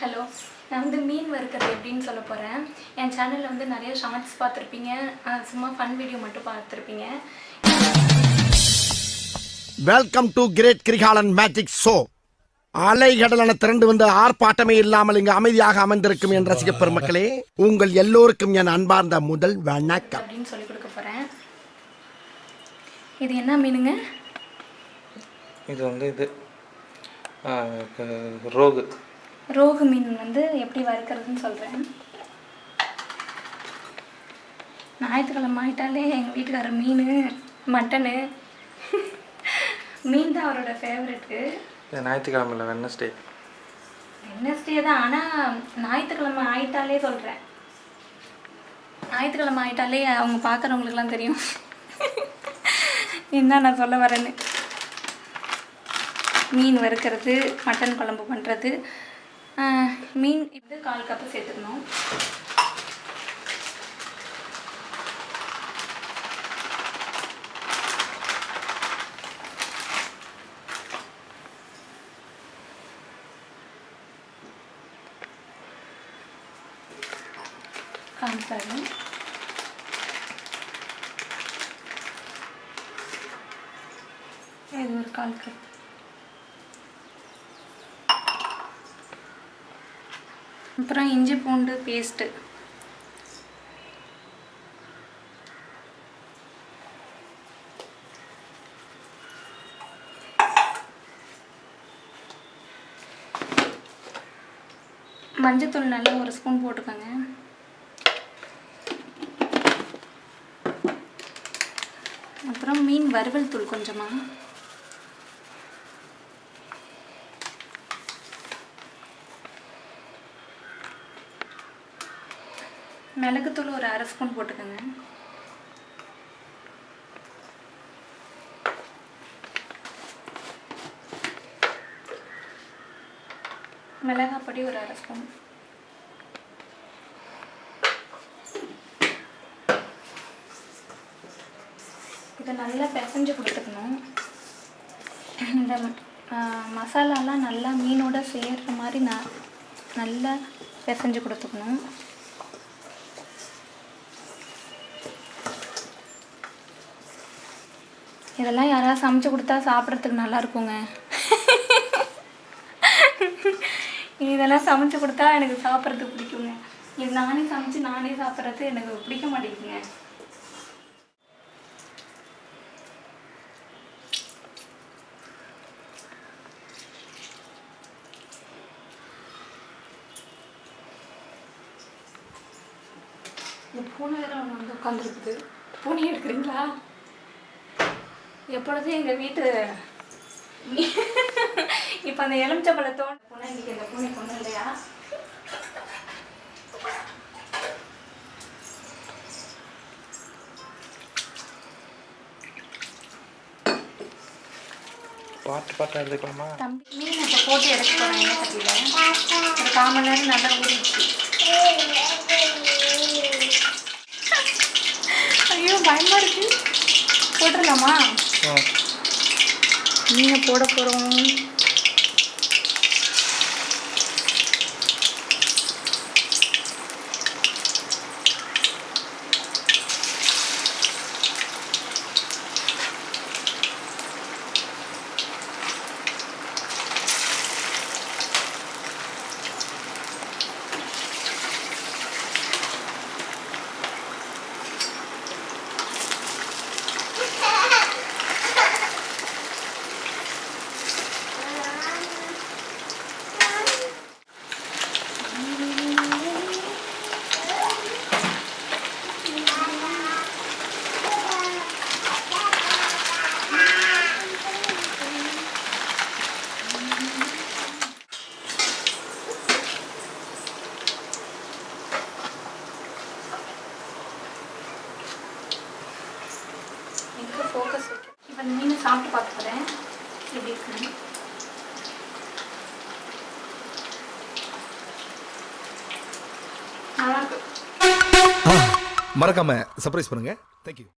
Hello நான் வந்து மீன் வறுக்கிறது எப்படின்னு சொல்ல போகிறேன் என் சேனலில் வந்து நிறைய ஷார்ட்ஸ் பார்த்துருப்பீங்க. சும்மா ஃபன் வீடியோ மட்டும் பார்த்துருப்பீங்க. Welcome to great Kirikalan magic show அலைகடலான திரண்டு வந்து ஆர்ப்பாட்டமே இல்லாமல் இங்கு அமைதியாக அமர்ந்திருக்கும் என் ரசிக பெருமக்களே உங்கள் எல்லோருக்கும் என் அன்பார்ந்த முதல் வணக்கம். அப்படின்னு சொல்லி கொடுக்க போகிறேன் இது என்ன மீனுங்க? இது வந்து இது ரோகு. ரோகு மீன் வந்து எப்படி வறுக்கிறதுன்னு சொல்கிறேன் ஞாயிற்றுக்கிழமை ஆயிட்டாலே எங்கள் வீட்டுக்காரர் மீன் மட்டனு. மீன் தான் அவரோட ஃபேவரெட்டு இது ஞாயிற்றுக்கிழமையில் வெனஸ்டே வெனஸ்டே தான் ஆனால் ஞாயிற்றுக்கிழமை ஆயிட்டாலே சொல்கிறேன் ஞாயிற்றுக்கிழமை ஆயிட்டாலே அவங்க பார்க்குறவங்களுக்குலாம் தெரியும். என்ன நான் சொல்ல வரேன்னு. மீன் வறுக்கிறது மட்டன் குழம்பு பண்ணுறது மீன் இது கால் கப்பு சேர்த்துக்கணும். காமிப்பாரு இது ஒரு கால் கப் அப்புறம் இஞ்சி பூண்டு பேஸ்ட்டு மஞ்சத்தூள் நல்லா ஒரு ஸ்பூன் போட்டுக்கோங்க. அப்புறம் மீன் வறுவல் தூள் கொஞ்சமாக மிளகுத்தூள் ஒரு அரை ஸ்பூன் போட்டுக்கோங்க. மிளகாய் பொடி ஒரு அரை ஸ்பூன். இதை நல்லா பிசைஞ்சு கொடுத்துக்கணும். இந்த மசாலாலாம் நல்லா மீனோட சேர்ற மாதிரி நான் நல்லா பிசைஞ்சு கொடுத்துக்கணும். இதெல்லாம் யாராவது சமைச்சு கொடுத்தா சாப்பிட்றதுக்கு நல்லா இருக்குங்க. இதெல்லாம் சமைச்சு கொடுத்தா எனக்கு சாப்பிட்றதுக்கு பிடிக்குங்க. இது நானே சமைச்சு நானே சாப்பிட்றது எனக்கு பிடிக்க மாட்டேங்குதுங்க. இந்த பூனை வேற ஒன்று வந்து உட்காந்துருக்குது பூனை எடுக்கிறீங்களா? எப்பொழுதும் எங்கள் வீட்டு இப்போ அந்த எலுமிச்சப்பழத்தோட பூனை இன்னைக்கு இந்த பூனை பொண்ணு இல்லையா பாட்டு பாட்டாக எடுத்துக்கலாமா? தம்பி மீன் இப்போ போட்டு போகிறேன் எண்ணெய் சட்டியில் ஒரு கால் மணி நேரம் நல்லா ஊறிடுச்சு. ஐயோ பயமாக இருக்கு. போட்டுடலாமா? நீங்கள் போட போகிறோம் ஃபோக்கஸ் வைக்க இப்போ இந்த மீன் சாப்பிட்டு பார்க்க போகிறேன் எப்படி இருக்குன்னு. நல்லாயிருக்கு மறக்காம சர்ப்ரைஸ் பண்ணுங்க. தேங்க்யூ